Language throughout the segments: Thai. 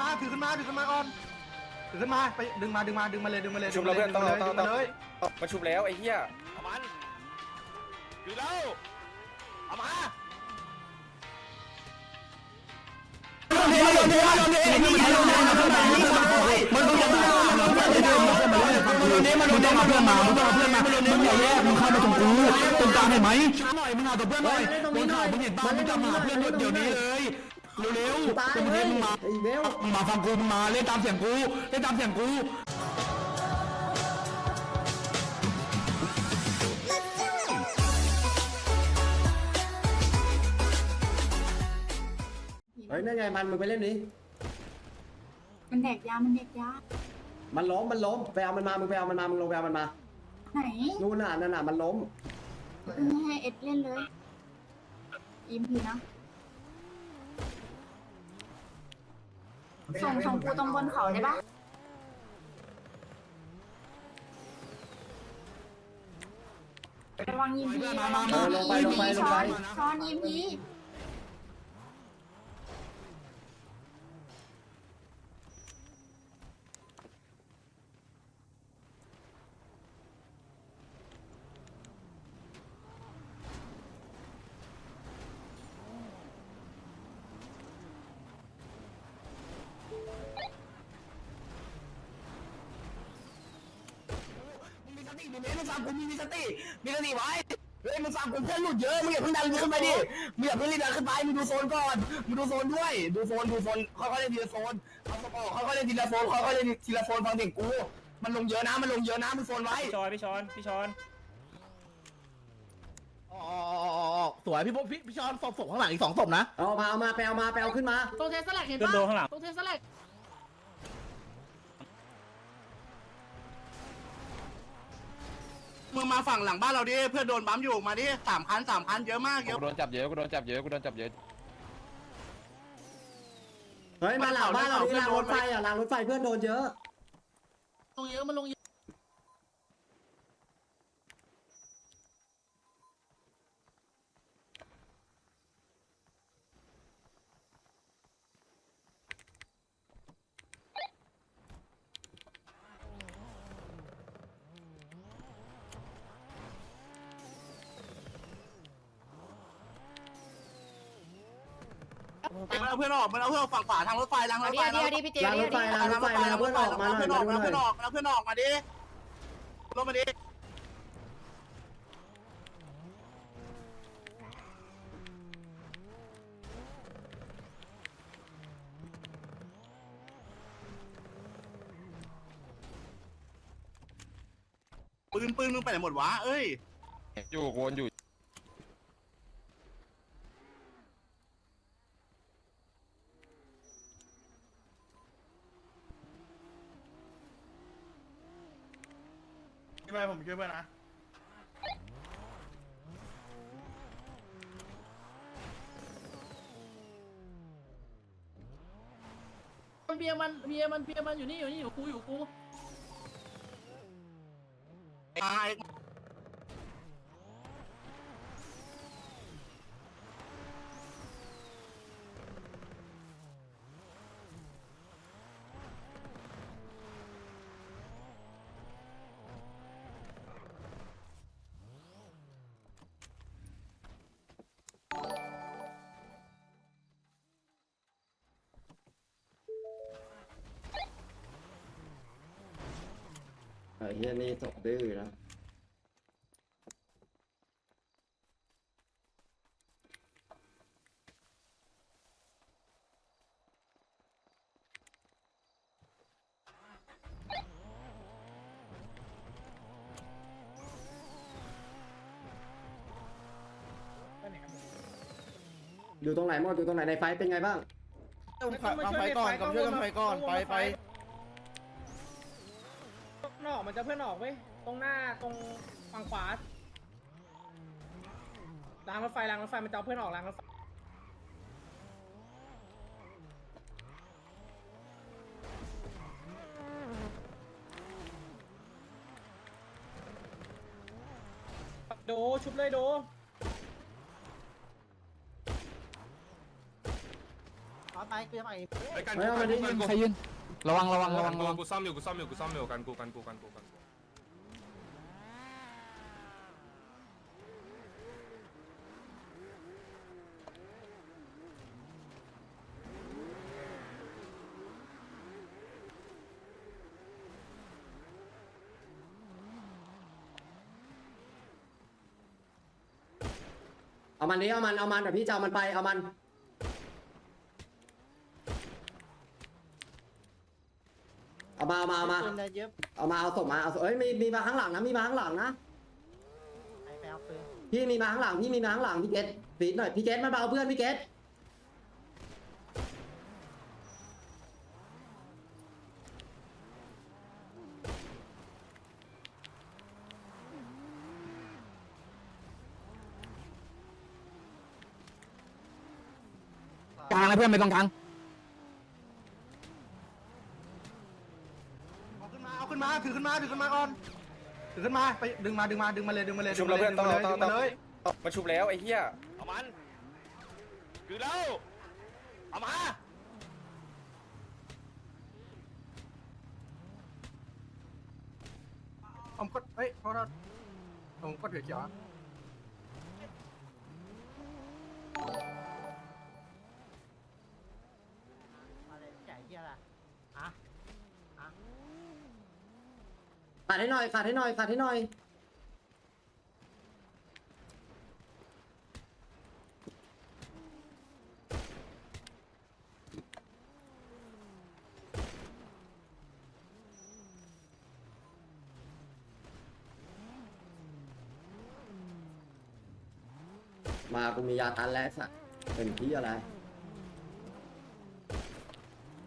มาถือขึ้นมาถือขึ้นมาก่อนถือขึ้นมาไปดึงมาดึงมาดึงมาเลยดึงมาเลยชุบแล้วเพื่อนต้องดึต้องงมาเลยมาชุบแล้วไอ้เหี้ยเอามันอยู่แล้วเอามา ตายเลยไอ้เบลมาฟังกูมึงมาเล่นตามเสียงกูเล่นตามเสียงกูเฮ้ยนั่นไงมันมึงไปเล่นนี้มันแดกยา มันแดกยา มันล้มมันล้มไปเอามันมามึงไปเอามันมามึงลงไปเอามันมาไหนนู่นน่ะนั่นน่ะมันล้มไม่ให้เอ็ดเล่นเลยอิมพีนะ ส่งส่งกูตรงบนเขาได้ปะระวังยิมพีมามามาเออลงไปลงไปลงไปช้อนยิมพี ติมีเมมึงฟังกูมีมีสติมีสติไว้เฮ้ยมึงฟังกูเพื่อนหลุดเยอะมึงอย่าเพิ่งดันขึ้นไปดิมึงอย่าเพิ่งรีบดันขึ้นไปมึงดูโซนก่อนมึงดูโซนด้วย ดูโซนดูโซนค่อยๆเล่นทีละโซนเอาสปอร์ค่อยๆเล่นทีละโซนค่อยๆเล่นทีละโซนฟังเสียงกู มันลงเยอะนะมันลงเยอะนะมึงโซนไว้พี่ชอนพี่ชอนพี่ชอนสวยพี่พพี่พี่ชอนศพศพข้างหลังอีกสองศพนะเอามาเอามาไปเอามาไปเอาขึ้นมา ตรงเทสแลกเห็นขึ้นปะโดนข้างหลังตรงเทสแลก มึงมาฝั่งหลังบ้านเราดิเพื่อนโดนบั๊มอยู่มาดิสามคันสามคันเยอะมากเยอะกูโดนจับเยอะกูโดนจับเยอะกูโดนจับเยอะเฮ้ยมาหลังบ้านเราดิรางรถไฟอะรางรถไฟเพื่อนโดนเยอะ ลงเยอะมันลงเยอะ มันเอาเพื่อนออกมันเอาเพื่อนออกฝั่งขวาทางรถไฟทางรถไฟรางรถไฟรางรถไฟมาเพื่อนออกมาหน่อยเพื่อนอมาอกดูหเพื่อนน่ออยอกเอาเพื่อนออกมาดิรถมาดิปืนปืนมึงไปไหนหมดวะเอ้ยอยู่วนอยู่ ช่วยผมช่วยเพื่อนนะมันเบียร์มันเบียร์มันเบียร์มันอยู่นี่อยู่นี่อยู่กูอยู่กูตาย เออเฮียนี่ตกดื้อนะอยู่ตรงไหนหมดอยู่ตรงไหนในไฟเป็นไงบ้างมาไฟก่อนกับช่วยกันไฟก่อนไปไปน อกมันจะเพื่อนออกเว้ยตรงหน้าตรงฝั่งขวารางรถไฟรางรถไฟมันจะเอาเพื่อนออกรางรถไฟดูชุบเลยโดขอตายเกลียใหม่ไปกันไปกันไปกันใครยืน ระวังระวังระวังระวังกูซ่อมอยู่กูซ่อมอยู่กูซ่อมอยู่กันกูกันกูกันกูกันเอามันนี้เอามันเอามันแต่พี่จะเอามันไปเอามัน มาเอามาเอามาเอามาเอาศพมาเอาเอ้ยมีมีมาข้างหลังนะมีมาข้างหลังนะพี่มีมาข้างหลังพี่มีมาข้างหลังพี่เกตปีดหน่อยพี่เกตมาเบาเพื่อนพี่เกตกลางนะเพื่อนไปตรงกลาง ขึ้นมาไปดึงมาดึงมาดึงมาเลยดึงมาเลยชุบเราเพื่อนต้องเราต้องต้อเลยมาชุบแล้วไอ้เหี้ยเอามันคือเราเอามาผมก็เฮ้ยเพราะเราผมก็ถือเขียวอะ ให้หน่อยฝาดให้หน่อยฝาดให้หน่อยมากูมียาตันแล้วสักเป็นพี่อะไร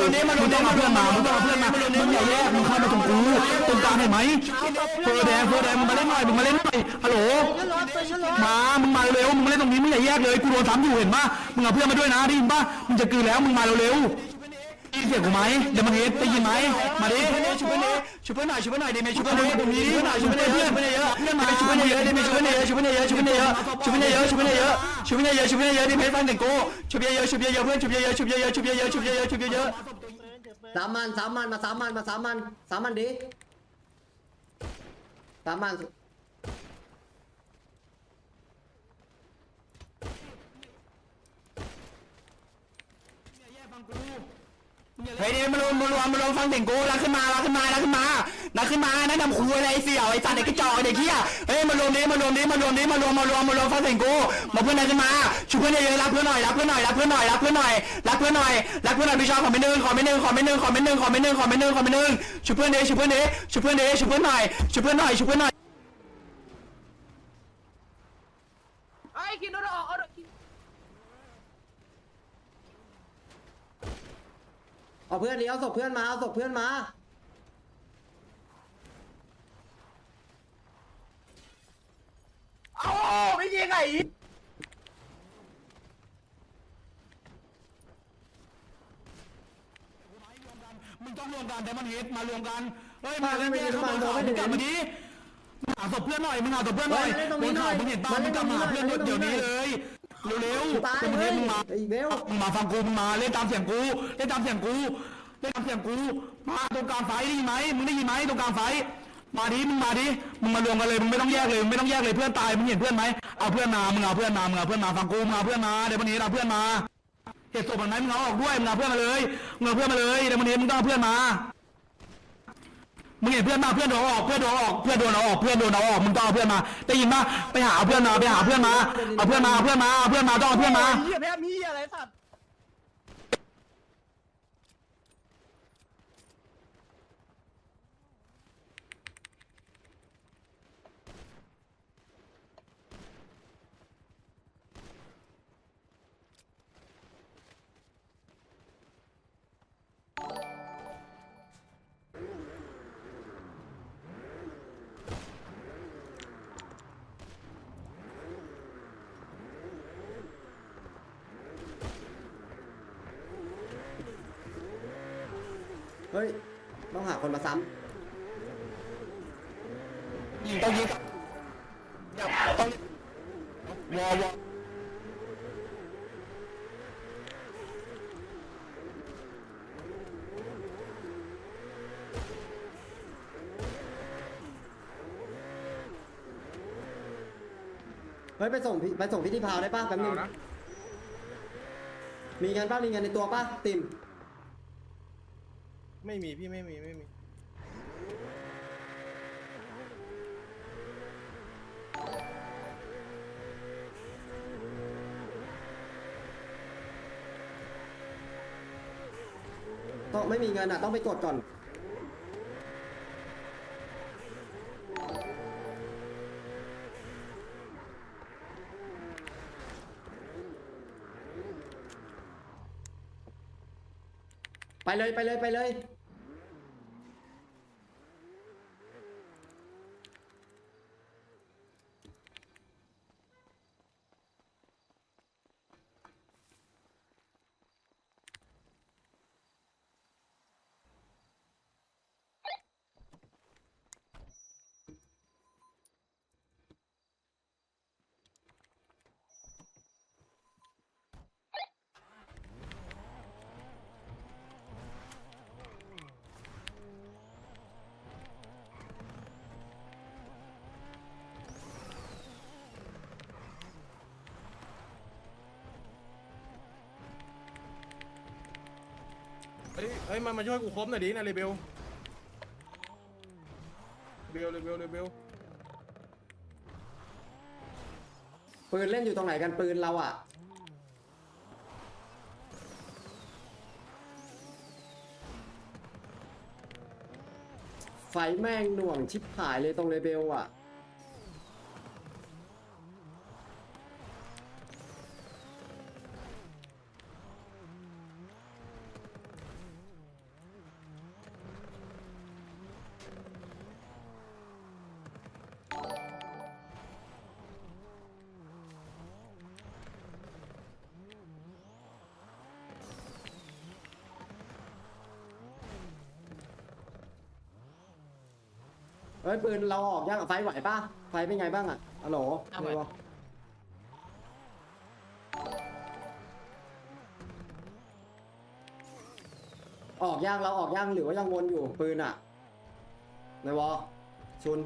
มึงต้องมาเพื่อนมามึงต้องมาเพื่อนมามึงอย่าแยกมึงเข้ามาตรงกูตรงกลางเห้ไหมเฟอร์แดงเฟอร์แดงมึงมาเล่นหน่อยมึงมาเล่นหน่อยฮัลโหลมามึงมาเร็วมึงมาเล่นตรงนี้ไม่อย่าแยกเลยกูโดนซ้ำอยู่เห็นปะมึงเอาเพื่อนมาด้วยนะได้ยินปะมึงจะกืนแล้วมึงมาเร็วๆ เสียงกูไหมเดี๋ยวมันเฮ็ดได้ยินไหมมาดิช่วยเพื่อนดิช่วยเพื่อนหน่อยช่วยเพื่อนหน่อยดิเมย์ช่วยเพื่อนหน่อยตรงนี้ช่วยหน่อยช่วยเพื่อนเยอะช่วยเพื่อนเยอะเพื่อนมาช่วยเพื่อนเยอะดิเมย์ช่วยเพื่อนเยอะช่วยเพื่อนเยอะช่วยเพื่อนเยอะช่วยเพื่อนเยอะช่วยเพื่อนเยอะช่วยเพื่อนเยอะช่วยเพื่อนเยอะดิเมย์ฟังเด็กกูช่วยเพื่อนเยอะช่วยเพื่อนเยอะเพื่อนช่วยเพื่อนเยอะช่วยเพื่อนเยอะช่วยเพื่อนเยอะช่วยเพื่อนเยอะช่วยเพื่อนเยอะสามมันสามมันมาสามมันมาสามมันสามมันดิสามมัน เฮ้ยนี่มารวมมารวมมารวมฟังเสียงกูรักขึ้นมารักขึ้นมารักขึ้นมารักขึ้นมาแนะนำครูอะไรเสี่ยวไอ้สัตว์ไอ้กระจอกไอ้เด็กเหี้ยเฮ้ยมารวมดิมารวมดิมารวมดิมารวมมารวมมารวมฟังเสียงกูมาเพื่อนรักขึ้นมาช่วยเพื่อนเยอะๆรักเพื่อนหน่อยรักเพื่อนหน่อยรักเพื่อนหน่อยรักเพื่อนหน่อยรักเพื่อนหน่อยรักเพื่อนหน่อยพี่ชอบขอไม่นึงขอไม่นึงขอไม่นึงขอไม่นึงขอไม่นึงขอไม่นึงขอไม่นึงช่วยเพื่อนดิช่วยเพื่อนดิช่วยเพื่อนดิช่วยเพื่อนหน่อยช่วยเพื่อนหน่อยช่วยเพื่อนหน่อยไอ้กินโดนออกเอา เอาเพื่อนดิเอาศพเพื่อนมาเอาศพเพื่อนมา เอาไม่ยิงไงมึงต้องรวมกันแต่มันเฮดมารวมกันเฮ้ยมาเล่นแยกเข้ามาเขามึงกลับมาดิมึงหาศพเพื่อนหน่อยมึงหาศพเพื่อนหน่อยบนเขามึงเห็นป่ะมึงกลับมาหาเพื่อนเดี๋ยวนี้เลย เร็วๆตายแต่มันเลเฮยดมึงมาไอ้เบลมึงมาฟังกูมึงมาเล่นตามเสียงกู เล่นตามเสียงกูเล่นตามเสียงกูมาตรงกลางไฟได้ยินไหมมึงได้ยินไหมตรงกลางไฟมาดิมึงมาดิมึงมารวมกันเลยมึงไม่ต้องแยกเลยมึงไม่ต้องแยกเลยเพื่อนตายมึงเห็นเพื่อนไหมเอาเพื่อนมามึงเอาเพื่อนมามึงเอาเพื่อนมาฟังกูมึงเอาเพื่อนมาเดี๋ยววันนี้เอาเพื่อนมาเห็นศพมันไหมมึงเอาออกด้วยมึงเอาเพื่อนมาเลยมึงเอาเพื่อนมาเลยเดี๋ยววันนี้มึงต้องเอาเพื่อนมา มึงเห็นเพื่อนมาเพื่อนโดนออกเพื่อนโดนออกเพื่อนโดนเอาออกเพื่อนโดนเอาออกมึงต้องเอาเพื่อนมาได้ยินปะไปหาเอาเพื่อนมาไปหาเพื่อนมาเอาเพื่อนมาเอาเพื่อนมาเอาเพื่อนมาต้องเอาเพื่อนมา เฮียแพ้มีอะไรสัตว์ ต้องหาคนมาซ้ยิงต้องยิงกับอย่าต้องวอวอำเฮ้ยไปส่งพี่ไปส่งพี่ที่พาวได้ป่ะแป๊บนึงมีเงินป่ะมีเงินในตัวป่ะติม ไม่มีพี่ไม่มีไม่มี ต้องไม่มีเงินอะต้องไปกดก่อน ไปเลยไปเลยไปเลย เฮ้ยมามาช่วยกูครบหน่อยดินะเรเบลเบลเรเบลเรเบลปืนเล่นอยู่ตรงไหนกันปืนเราอะ ไฟแม่งหน่วงชิบหายเลยตรงเลเบลอะ เฮ้ยปืนเราออกยังอะไฟไหวป่ะ ไฟเป็นไงบ้างอะอ๋อโหลเร็วออกย่างเราออกย่างหรือว่ายังวนอยู่ปืนอะในวอชุน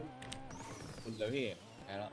คุณเลยพี่ไปแล้ว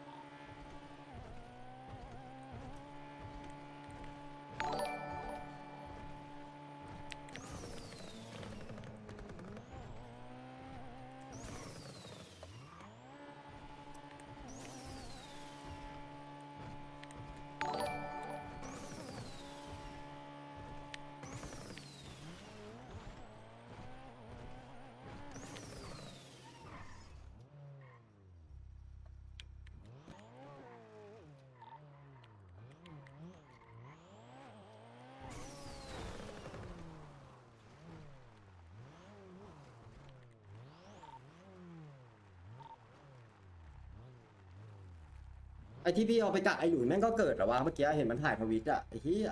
ไอที่พี่เอาไปกักไอหลุยแม่งก็เกิดเหรอวะเมื่อกี้เห็นมันถ่ายทวิตอะไอเหี้ย